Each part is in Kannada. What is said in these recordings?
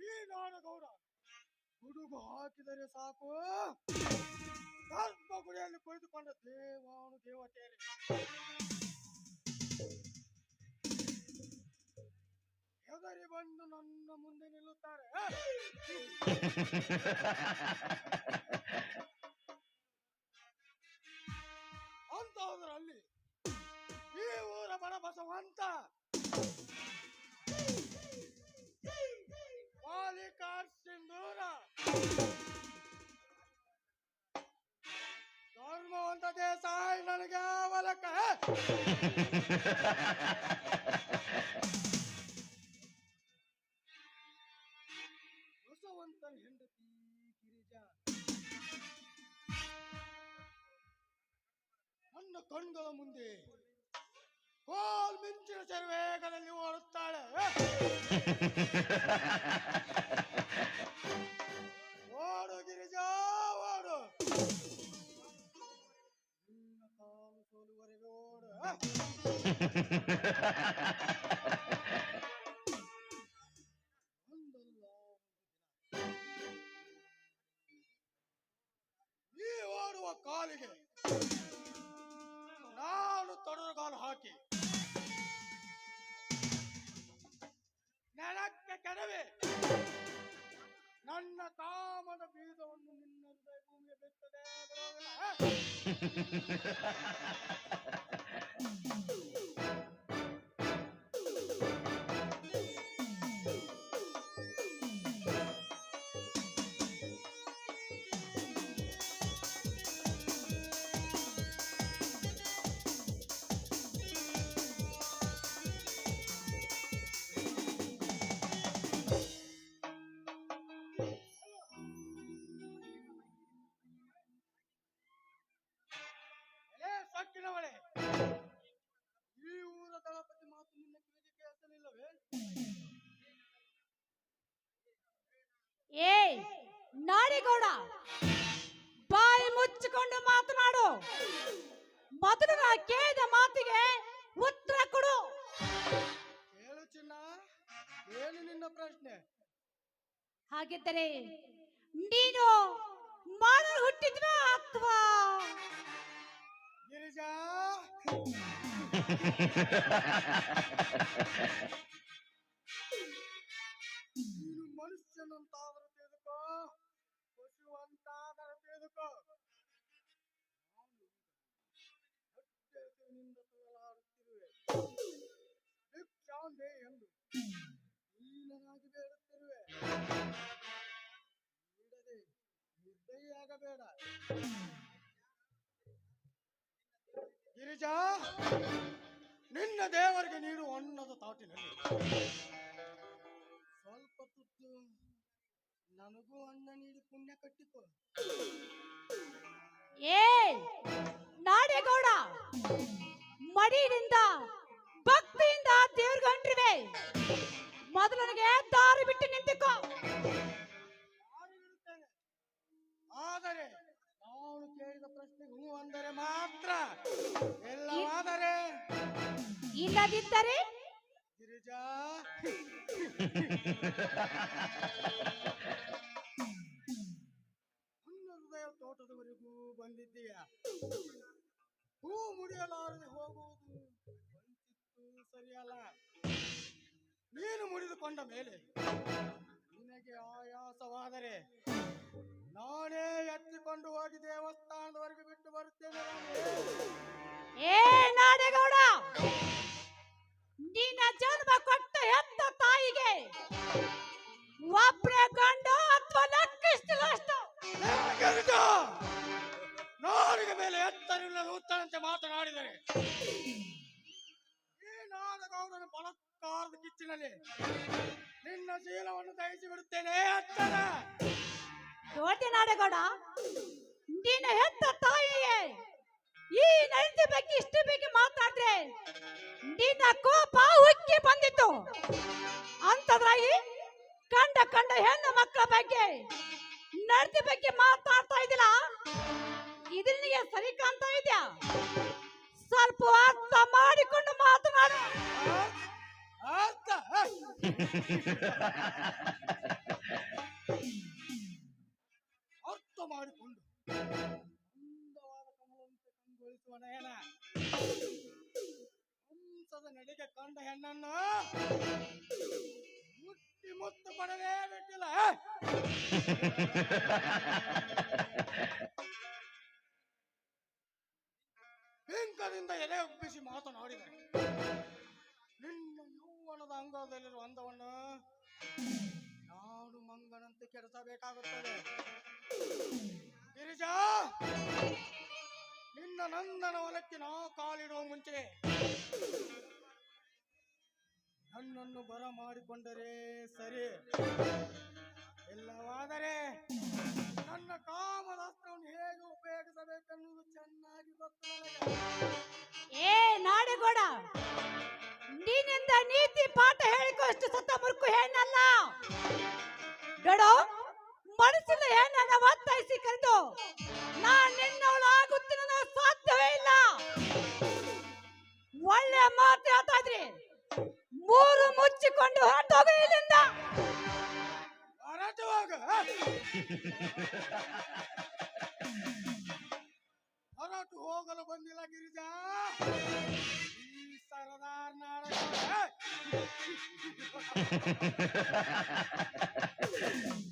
ಈ ನಾಡಗೌಡ ಹುಡುಗ ಹಾಕಿದರೆ ಸಾಕು ಗರ್ಭ ಗುಡಿಯಲ್ಲಿ ಕುಳಿತುಕೊಂಡ ದೇವಾನು ದೇವತೆಯರಿ ಹೆದರಿ ಬಂದು ನನ್ನ ಮುಂದೆ ನಿಲ್ಲುತ್ತಾರೆ ಕಣ್ಗಳ ಮುಂದೆ. ಕೋಲ್ ಮಿಂಚಿನ ಚರ್ವೇಗದಲ್ಲಿ ಓಡುತ್ತಾಳೆ. ಓಡು ಗಿರಿಜಾ ಓಡು. ನಿನ್ನ ಕಾಲು ಸೋಲುವರೆಗೆ ಓಡು. Ha ha ha ha ha! ಎಲೆ ಈ ಊರ ದಳಪತಿ ಮಾತು ನಿನ್ನ ಕಿವಿಗೆ ಕೇಳಿಸಲಿಲ್ಲವೇ ಏಯ್ ನಾಡಿಗೌಡ ಬಾಯಿ ಮುಚ್ಚಿಕೊಂಡು ಮಾತನಾಡು. ಮೊದಲು ನಾ ಕೇಳಿದ ಮಾತಿಗೆ ಉತ್ತರ ಕೊಡು. ಹೇಳು ಚಿನ್ನ ಏನು ನಿನ್ನ ಪ್ರಶ್ನೆ. ಹಾಗಿದ್ದರೆ ನೀನು ಮಾನವ ಹುಟ್ಟಿದ್ವಾ ಅಥವಾ ಗಿರಿಜಾ ನೀನು ಮನುಷ್ಯನಂತಾದರೂ ತಿಳಿದುಕೋ ಪಶುವಂತಾದರೂ ತಿಳಿದುಕೋ. ನಾನು ಹೊಟ್ಟೆಸಿರಿನಿಂದ ತುಳಲಾಡುತ್ತಿರುವೆ ಎಂದು ನಿರ್ದಯಿಯಾಗಬೇಡ. ಗಿರಿಜಾ ನಿನ್ನ ದೇವರಿಗೆ ನೀಡು ಅನ್ನದ ತಾಟಿನಲ್ಲಿ. ಸ್ವಲ್ಪ ತುತ್ತು ನನಗೂ ಅನ್ನ ನೀಡಿ ಪುಣ್ಯ ಕಟ್ಟಿಕೊ. ಏಯ್ ನಾಡೇಗೌಡ ಮಡಿಯಿಂದ ಭಕ್ತಿಯಿಂದ ದೇವ್ರಿಗೆ ಹೊಂಟ್ರಿವೆ ಮೊದಲು ನನಗೆ ದಾರಿ ಬಿಟ್ಟು ನಿಂತಿಕೋ. ಆದರೆ ನಾನು ಕೇಳಿದ ಪ್ರಶ್ನೆಗೆ ಹೂ ಅಂದರೆ ಮಾತ್ರ ಎಲ್ಲವಾದರೆ ಇಲ್ಲದಿದ್ದರೆ? ಗಿರಿಜಾ. ಹೃದಯ ತೋಟದವರೆಗೂ ಬಂದಿದ್ದೀಯ? ಹೂ ಮುಡಿಯಲಾರದೆ ಹೋಗುವುದು ಬಂದಿತ್ತು ಸರಿಯಲ್ಲ. ನೀನು ಮುಡಿದುಕೊಂಡ ಮೇಲೆ ನಿನಗೆ ಆಯಾಸವಾದರೆ ನಾನೇ ಎತ್ತಿಕೊಂಡು ಹೋಗಿ ದೇವಸ್ಥಾನದವರೆಗೆ ಬಿಟ್ಟು ಬರುತ್ತೇನೆ. ಏ ನಾಡೇಗೌಡ ನಿನ್ನ ಜನ್ಮ ಕೊಟ್ಟ ಹೆತ್ತ ತಾಯಿಗೆ? ಒಬ್ಬರೇ ಗಂಡು ಅಥವಾ ಲಕ್ಕಿಸ್ತಿಲ್ಲಷ್ಟು! ನಾಡಿಗೆ ಮೇಲೆ ಎತ್ತರಿಲ್ಲದ ಉತ್ತರಂತೆ ಮಾತನಾಡಿದರೆ? ಈ ನಾಡಗೌಡನ ಬಲತ್ಕಾರದ ಕಿಚ್ಚಿನಲ್ಲಿ ನಿನ್ನ ಶೀಲವನ್ನು ದಯಿಸಿ ಬಿಡುತ್ತೇನೆ ಎತ್ತರ ನೋಡ್ತಿ ನಾಡಗೌಡ ನಿನ್ನ ಹೆತ್ತ ತಾಯಿಯೇ ಈ ನೈತಿ ಬಗ್ಗೆ ಇಷ್ಟು ಬಗ್ಗೆ ಮಾತಾಡಿದ್ರೆ ನಿನ್ನ ಕೋಪ ಉಕ್ಕಿ ಬಂದಿತ್ತು. ಅಂತದ್ರಾಗಿ ಕಂಡ ಕಂಡ ಹೆಣ್ಣು ಮಕ್ಕಳ ಬಗ್ಗೆ ನಡತೆ ಬಗ್ಗೆ ಮಾತಾಡ್ತಾ ಇದ್ದಿಲ್ಲ. ಇದನ್ನಿಗೆ ನಿನಗೆ ಸರಿ ಕಾಣ್ತಾ ಇದೆಯಾ? ಸ್ವಲ್ಪ ಅರ್ಥ ಮಾಡಿಕೊಂಡು ಮಾತನಾಡು. ಅರ್ಥ ಅರ್ಥ. ಮಾಡಿಕೊಂಡು. ಅಂದವಾದ ಕಮಲಂತೆ ಕಂಗೊಳಿಸುವ ನಯನ. ಹಂಸದ ನಡೆಗೆ ಕಂಡ ಹೆಣ್ಣನ್ನು ಮುಟ್ಟಿ ಮುತ್ತು ಪಡವೇ ಬಿಟ್ಟಿಲ್ಲ. ಬಿಂಕದಿಂದ ಎಲೆ ಉಬ್ಬಿಸಿ ಮಾತನಾಡಿದೆ. ನಿನ್ನ ಯೌವನದ ಅಂಗದಲ್ಲಿರುವ ಅಂದವನ್ನು ನಾನು ಮಂಗನಂತೆ ಕೆಡಿಸಬೇಕಾಗುತ್ತದೆ. ಗಿರಿಜಾ, ನಿನ್ನ ನಂದನ ಹೊಲಕ್ಕೆ ನಾ ಕಾಲಿಡುವ ಮುಂಚೆ ನನ್ನನ್ನು ಬರ ಮಾಡಿಕೊಂಡರೆ ಸರಿ. ಇಲ್ಲವಾದರೆ ನನ್ನ ಕಾಮದಾಸ್ತ್ರವನ್ನು ಹೇಗೆ ಉಪಯೋಗಿಸಬೇಕೆನ್ನುವುದು ಚೆನ್ನಾಗಿ ಗೊತ್ತು ನನಗೆ ಏ ನಾಡಿಗೋಡ ನೀನಿಂದ ನೀತಿ ಪಾಠ ಹೇಳಿಕೊಷ್ಟು ಸತ್ತ ಮುರುಕು ಹೆಣ್ಣಲ್ಲ. ನೋಡು ಮನಸ್ಸಿನ ಏನನ್ನ ಒತ್ತಾಯಿಸಿ ಕರೆದು ನಾನ್ ನಿನ್ನವಳು ಆಗುತ್ತೀನಿ ಅನ್ನೋ ಸಾಧ್ಯವೇ ಇಲ್ಲ. ಒಳ್ಳೆ ಮಾತು ಹೇಳ್ತಾ ಇದ್ರಿ. ಮೂರು ಮುಚ್ಚಿಕೊಂಡು ಹೊರಟೋಗು ಇಲ್ಲಿಂದ. ಹೊರಟು ಹೋಗು ಹೊರಟು ಹೋಗಲು ಬಂದಿಲ್ಲ ಗಿರಿಜಾ. ಈ ಸರದಾರ್ ನಾಡಗ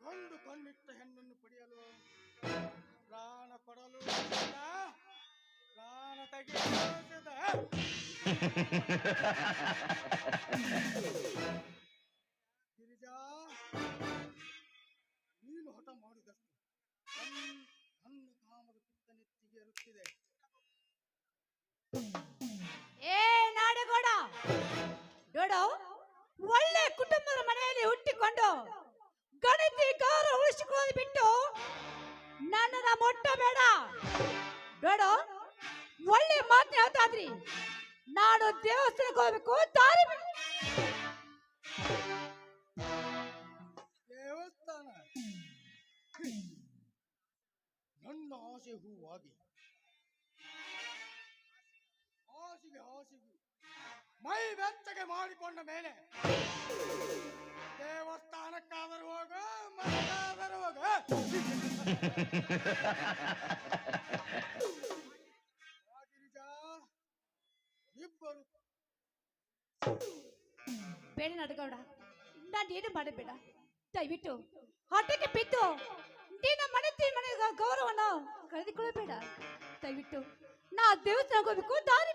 ಕೊಂಡು ಕಣ್ಣಿಟ್ಟ ಹೆಣ್ಣನ್ನು ಪಡೆಯಲು ಪ್ರಾಣ ಕೊಡಲು ಪ್ರಾಣ ತೆಗೆಯಲು ಗಣತಿ ಗೌರವ ಉಳಿಸಿಕೊಳ್ಳೋದು ಬಿಟ್ಟು ನನ್ನನ್ನ ಮುಟ್ಟಬೇಡ ಬೇಡ. ಒಳ್ಳೆ ಮಾತು ಹೇಳ್ತಾದ್ರಿ ನಾನು ದೇವಸ್ಥಾನಕ್ಕೆ ಹೋಗ್ಬೇಕು, ದಾರಿ ದೇವಸ್ಥಾನ. ನನ್ನ ಆಸೆ ಹೂವಾಗಿ. ಹಾಸಿಗೆ ಹಾಸಿಗೆ. ಮೈ ಬೆಚ್ಚಗೆ ಮಾಡಿಕೊಂಡ ಮೇಲೆ ದೇವಸ್ಥಾನಕ್ಕಾದರೂ ಹೋಗ, ಮನೆಗಾದರೂ ಹೋಗ. ಬೇಡ ನಡಗೌಡ ನಾನು ಏನು ಮಾಡಬೇಡ. ದಯವಿಟ್ಟು ಹಠಕ್ಕೆ ಬಿದ್ದು ನಿನ್ನ ಮನೆತಿ ಮನೆ ಗೌರವನ ಕಳೆದುಕೊಳ್ಳಬೇಡ. ದಯವಿಟ್ಟು ನಾ ದೇವಸ್ಥಾನಕ್ಕೆ ಹೋಗ್ಬೇಕು, ದಾರಿ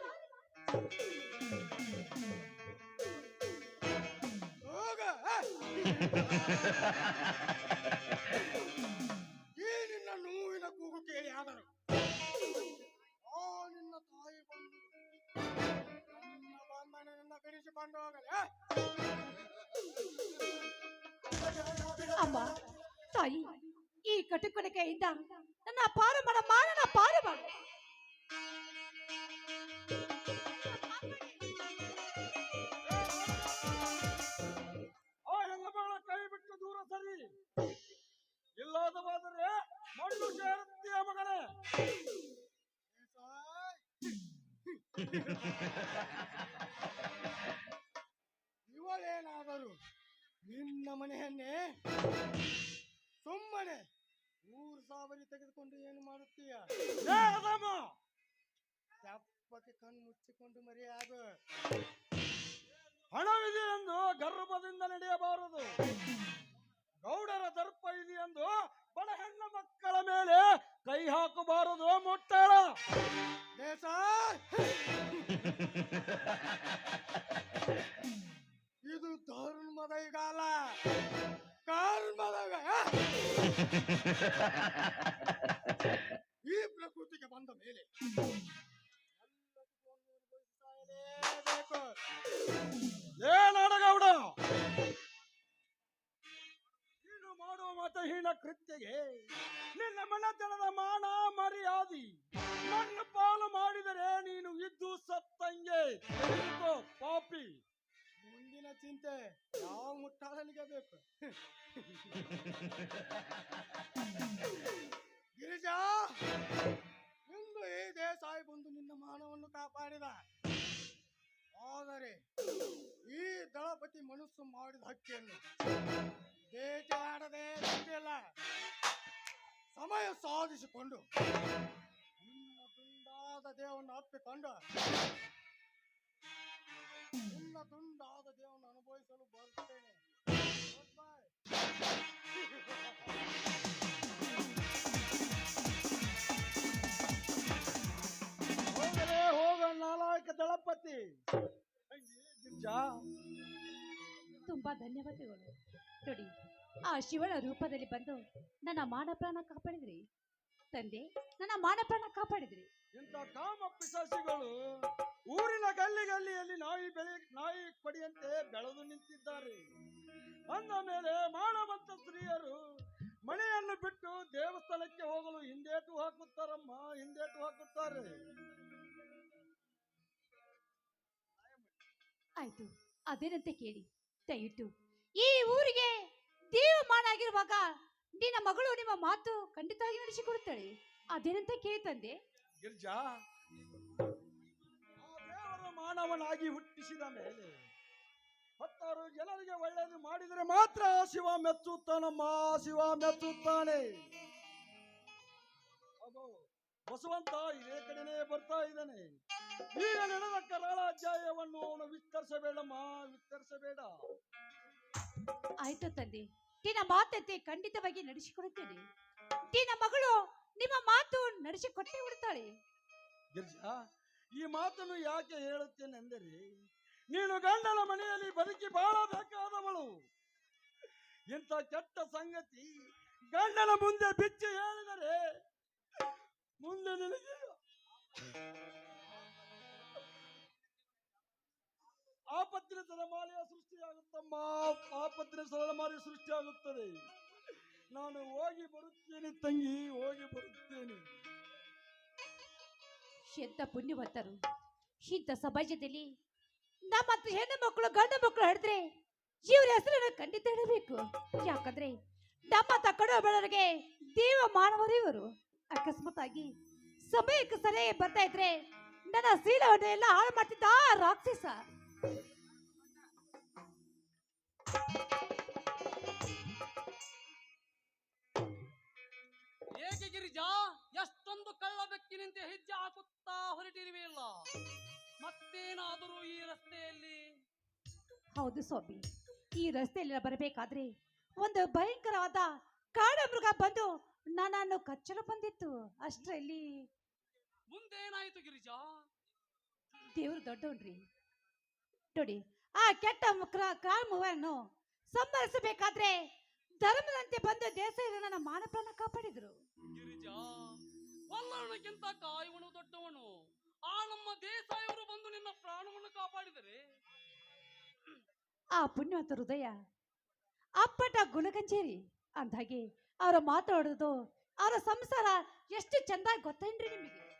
ಈ ನಿನ್ನ ನೋವಿನ ಕೂಗು ಕೇಳಿ ಆದರು ಆ, ನಿನ್ನ ತಾಯಿ ಬಂದು. ನನ್ನ ಬಂಧನದಿಂದ ಬಿಡಿಸಿಕೊಂಡು ಹೋಗಲೆ ಅಮ್ಮ, ತಾಯಿ, ಈ ಕಟುಕಣಿಕೆಯಿಂದ ನನ್ನ ಪಾರು ಮಾಡ ಮಾನನ ಪಾರು ಮಾಡ. ಮಣ್ಣು ಸೇರುತ್ತೀಯ ಮಗನೇ? ಇವಳೇನಾದರೂ ನಿನ್ನ ಮನೆಯನ್ನೇ ಸುಮ್ಮನೆ ಮೂರು ಸಾವಿರ ತೆಗೆದುಕೊಂಡು ಏನು ಮಾಡುತ್ತೀಯ? ಚಪ್ಪಕ್ಕೆ ಕಣ್ಣು ಮುಚ್ಚಿಕೊಂಡು ಮರೆಯಾಗ. ಹಣವಿದೆ ಎಂದು ಗರ್ಭದಿಂದ ನಡೆಯಬಾರದು. ಗೌಡರ ದರ್ಪ ಇದೆ ಎಂದು ಬಡ ಹೆಣ್ಣು ಮಕ್ಕಳ ಮೇಲೆ ಕೈ ಹಾಕಬಾರದು ಮುಟ್ಟಾಳ ದೇಸಾಯ್ ಇದು ಧರ್ಮದ ಈಗಾಲ ಕರ್ಮದ. ಈ ಪ್ರಕೃತಿಗೆ ಬಂದ ಎಲ್ಲದಕ್ಕೂ ಕೃತ್ಯಗೆ ನಿನ್ನ ಮನತನದ ಮಾನ ಮರ್ಯಾದಿ. ನನ್ನ ಪಾಲು ಮಾಡಿದರೆ ನೀನು ಇದ್ದು ಸತ್ತಂಗೆ. ಪಾಪಿ. ಮುಂದಿನ ಚಿಂತೆ, ಯಾವ ಮುಟ್ಟಾಳನಿಗೆ ಬೇಕು? ಗಿರಿಜಾ, ಇಂದು ಈ ದೇಸಾಯಿ ಬಂದು ನಿನ್ನ ಮಾನವನ್ನು ಕಾಪಾಡಿದ. ಆದರೆ ಈ ದಳಪತಿ ಮನಸ್ಸು ಮಾಡಿದ ಹಕ್ಕಿಯನ್ನು ಬೇಟೆಯಾಡದೆ ಬಿಟ್ಟಿಲ್ಲ. ಸಮಯ ಸಾಧಿಸಿಕೊಂಡು ನಿನ್ನ ತುಂಡಾದ ದೇವನ ಅಪ್ಪಿಕೊಂಡು ನಿನ್ನ ತುಂಡಾದ ದೇವನ ಅನುಭವಿಸಲು Goodbye. ಹೋಗಲೇ ಹೋಗ ನಾಲಾಯಕ ದಳಪತಿ. ತುಂಬಾ ಧನ್ಯವಾದಗಳು. ನೋಡಿ ಆ ಶಿವನ ರೂಪದಲ್ಲಿ ಬಂದು ನನ್ನ ಮಾನಪ್ರಾಣ ಕಾಪಾಡಿದ್ರಿ. ತಂದೆ ನನ್ನ ಮಾನಪ್ರಾಣ ಕಾಪಾಡಿದ್ರಿ. ಇಂಥ ಕಾಮ ಪಿಶಾಸಿಗಳು ಊರಿನ ಗಲ್ಲಿ ಗಲ್ಲಿಯಲ್ಲಿ ನಾಯಿ ಬೆಳೆ ನಾಯಿ ಕೊಡಿಯಂತೆ ಬೆಳೆದು ನಿಂತಿದ್ದಾರೆ. ಅಂದ ಮೇಲೆ ಮಾನವಂತ ಸ್ತ್ರೀಯರು ಮನೆಯನ್ನು ಬಿಟ್ಟು ದೇವಸ್ಥಾನಕ್ಕೆ ಹೋಗಲು ಹಿಂದೇಟು ಹಾಕುತ್ತಾರಮ್ಮ ಹಿಂದೇಟು ಹಾಕುತ್ತಾರೆ. ಆಯ್ತು, ಅದೇನಂತೆ ಕೇಳಿ? ದಯವಿಟ್ಟು, ಈ ಊರಿಗೆ ದೇವಮಾನ ಆಗಿರುವಾಗ ನಿನ್ನ ಮಗಳು ನಿಮ್ಮ ಮಾತು ಖಂಡಿತವಾಗಿ ನಡೆಸಿಕೊಡುತ್ತಾಳೆ. ಅದೇನಂತೆ ಕೇಳಿ ತಂದೆ? ಗಿರ್ಜಾ ಮಾನವನಾಗಿ ಹುಟ್ಟಿಸಿದ ಮೇಲೆ ಹತ್ತಾರು ಜನರಿಗೆ ಒಳ್ಳೆಯದು ಮಾಡಿದರೆ ಮಾತ್ರ ಶಿವ ಮೆಚ್ಚುತ್ತಾನಮ್ಮ ಶಿವ ಮೆಚ್ಚುತ್ತಾನೆ. ಬಸವಂತ ಇದೇ ಕಡೆನೇ ಬರ್ತಾ ಇದ್ದಾನೆ. ಈಗ ನಡೆದ ಕರಾಳ ಅಧ್ಯಾಯವನ್ನು ಅವನು ವಿಸ್ತರಿಸಬೇಡಮ್ಮ ವಿಸ್ತರಿಸಬೇಡ. ಆಯ್ತು ತಂದೆ. ನಿನ್ನ ಮಾತಂತೆ ಖಂಡಿತವಾಗಿ ನಡೆಸಿಕೊಡುತ್ತೇನೆ. ನಿನ್ನ ಮಗಳು ನಿಮ್ಮ ಮಾತು ನಡೆಸಿಕೊಟ್ಟೇ ಬಿಡ್ತಾಳೆ ಗಿರ್ಜಾ ಈ ಮಾತನ್ನು ಯಾಕೆ ಹೇಳುತ್ತೇನೆಂದರೆ ನೀನು ಗಂಡನ ಮನೆಯಲ್ಲಿ ಬದುಕಿ ಬಾಳಬೇಕಾದವಳು ಇಂಥ ಕೆಟ್ಟ ಸಂಗತಿ ಗಂಡನ ಮುಂದೆ ಬಿಚ್ಚಿ ಹೇಳಿದರೆ ಮುಂದೆ ನಿನಗೆ ಆಪತ್ತಿನ ತಲೆಮಾರಿಯ ಸೃಷ್ಟಿಯಾಗುತ್ತಮ್ಮ. ಆಪತ್ತಿನ ತಲೆಮಾರಿ ಸೃಷ್ಟಿಯಾಗುತ್ತದೆ. ನಾನು ಹೋಗಿ ಬರುತ್ತೇನೆ ತಂಗಿ, ಹೋಗಿ ಬರುತ್ತೇನೆ. ಎಂತ ಪುಣ್ಯವಂತರು. ಇಂಥ ಸಮಾಜದಲ್ಲಿ ನಮ್ಮ ಹೆಣ್ಣು ಮಕ್ಕಳು, ಗಂಡು ಮಕ್ಕಳು ಹಿಡಿದ್ರೆ ಇವ್ರ ಹೆಸರನ್ನು ಖಂಡಿತ ಇಡಬೇಕು ಯಾಕಂದ್ರೆ ನಮ್ಮ ತಕ್ಕಡ ಬೆಳರಿಗೆ ದೇವ ಮಾನವರು ಇವರು. ಅಕಸ್ಮಾತ್ ಆಗಿ ಸಮಯಕ್ಕೆ ಸರಿಯಾಗಿ ಬರ್ತಾ ಇದ್ರೆ ನನ್ನ ಶೀಲವನ್ನು ಎಲ್ಲ ಹಾಳು ಮಾಡ್ತಿದ್ದ ರಾಕ್ಷಸ. ಏಕೆ ಗಿರಿಜಾ? ಎಷ್ಟೊಂದು ಕಳ್ಳ ಬೆಕ್ಕಿನಂತೆ ಹೆಜ್ಜೆ ಹಾಕುತ್ತಾ ಹೊರಟಿರುವೆಯಲ್ಲ? ಮತ್ತೇನಾದರೂ ಈ ರಸ್ತೆಯಲ್ಲಿ? ಹೌದು ಸ್ವಾಮಿ. ಈ ರಸ್ತೆಯಲ್ಲಿ ಬರಬೇಕಾದ್ರೆ ಒಂದು ಭಯಂಕರವಾದ ಕಾಡ ಮೃಗ ಬಂದು ನನ್ನನ್ನು ಕಚ್ಚಲು ಬಂದಿತ್ತು. ಅಷ್ಟರಲ್ಲಿ ಮುಂದೇನಾಯಿತು ಗಿರಿಜಾ? ದೇವ್ರು ದೊಡ್ಡವನ್ರಿ. ನೋಡಿ ಆ ಕೆಟ್ಟ ಮುಕ್ರ ಕಾಮವನ್ನು ಸಂಭರಿಸಬೇಕಾದ್ರೆ ಧರ್ಮದಂತೆ ಬಂದು ದೇಶ ನನ್ನ ಮಾನಪ್ರಾಣ ಕಾಪಾಡಿದ್ರು. ಕೊಲ್ಲವನಕ್ಕಿಂತ ಕಾಯುವನು ದೊಡ್ಡವನು. ಆ ನಮ್ಮ ದೇಸಾಯವರು ಬಂದು ನಿನ್ನ ಪ್ರಾಣವನ್ನು ಕಾಪಾಡಿದರೆ? ಆ ಪುಣ್ಯವಂತ ಹೃದಯ ಅಪ್ಪಟ ಗುಣಗಂಜೇರಿ ಅಂದಾಗೆ ಅವರ ಮಾತಾಡೋದು ಅವರ ಸಂಸಾರ ಎಷ್ಟು ಚೆಂದಾಗಿ ಗೊತ್ತೇನ್ರಿ ನಿಮಗೆ?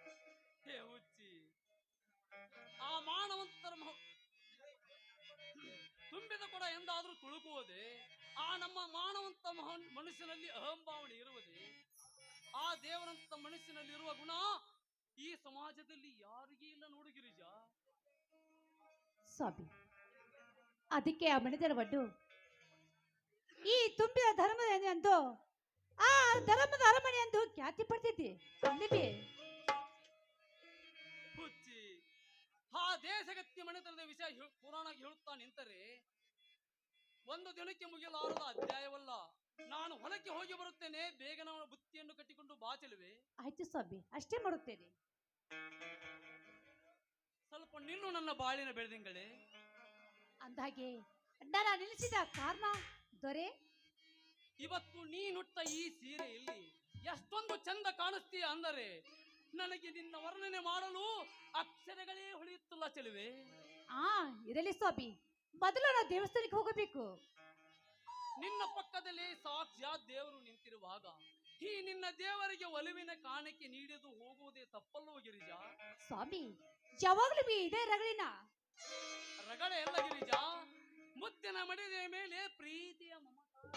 ತುಂಬಿದ ಎಂದಾದರೂ ತುಳುಕುವುದೇ ಆ ನಮ್ಮ ಮಾನವಂತ ಮಹನ್ ಮನುಷ್ಯನಲ್ಲಿ ಅಹಂಭಾವನೆ ಇರುವುದೇ ಆ ದೇವರಂತ ಮನುಷ್ಯನಲ್ಲಿರುವ ಗುಣ ಈ ಸಮಾಜದಲ್ಲಿ ಯಾರಿಗೂ ಇಲ್ಲ ನೋಡು ಗಿರಿಜಾ. ಸ್ವಾಮಿ ಅದಕ್ಕೆ ಆ ಬಡ್ಡು ಈ ತುಂಬಿದ ಧರ್ಮದ ಎಂದು ಆ ಧರ್ಮದ ಅರಮನೆ ಎಂದು ಖ್ಯಾತಿ ಪಡೆದಿದ್ದೆ ಬಂದಿದ್ದಿ ಹುಚ್ಚಿ ಆ ದೇಶಗತ್ತಿ ಮನೆತನದ ವಿಷಯ ಪುರಾಣ ಹೇಳುತ್ತಾ ನಿಂತರೆ ಒಂದು ದಿನಕ್ಕೆ ಮುಗಿಯಲಾರದ ಅಧ್ಯಾಯವಲ್ಲ. ನಾನು ಹೊಲಕ್ಕೆ ಹೋಗಿ ಬರುತ್ತೇನೆ ಬೇಗ ನಾನು ಬುತ್ತಿಯನ್ನು ಕಟ್ಟಿಕೊಂಡು ಬಾಚಲುವೆ ಆಯ್ತು ಸ್ವಾಮಿ ಅಷ್ಟೇ ಮಾಡುತ್ತೇನೆ. ಸ್ವಲ್ಪ ನಿಲ್ಲು ನನ್ನ ಬಾಳಿನ ಬೆಳೆದಿಂಗಳೇ. ಅಂದಾಗೆ ನನ್ನ ನಿಲ್ಲಿಸಿದ ಕಾರಣ ದೊರೆ? ಇವತ್ತು ನೀನುಟ್ಟ ಈ ಸೀರೆಯಲ್ಲಿ ಎಷ್ಟೊಂದು ಚಂದ ಕಾಣಿಸ್ತೀಯ ಅಂದರೆ ನನಗೆ ನಿನ್ನ ವರ್ಣನೆ ಮಾಡಲು ಅಕ್ಷರಗಳೇ ಹೊಳೆಯುತ್ತಲ್ಲ ಚೆಲುವೆ. ಆ ಇರಲಿ ಸ್ವಾಮಿ. ಮೊದಲು ನಾವು ದೇವಸ್ಥಾನಕ್ಕೆ ಹೋಗಬೇಕು. ನಿನ್ನ ಪಕ್ಕದಲ್ಲಿ ಸಾಕ್ಷಾತ್ ದೇವರು ನಿಂತಿರುವಾಗ ಈ ನಿನ್ನ ದೇವರಿಗೆ ಒಲುವಿನ ಕಾಣಿಕೆ ನೀಡಿದು ಹೋಗುವುದೇ ತಪ್ಪಲ್ಲೋ ಗಿರಿಜಾ? ಸ್ವಾಮಿ ಯಾವಾಗ್ಲೂ ಬಿ ಇದೇ ರಗಳಿನ? ರಗಳೆ ಎಲ್ಲ ಗಿರಿಜಾ ಮುತ್ತಿನ ಮಡಿದ ಮೇಲೆ ಪ್ರೀತಿಯ ಮಮಕಾರ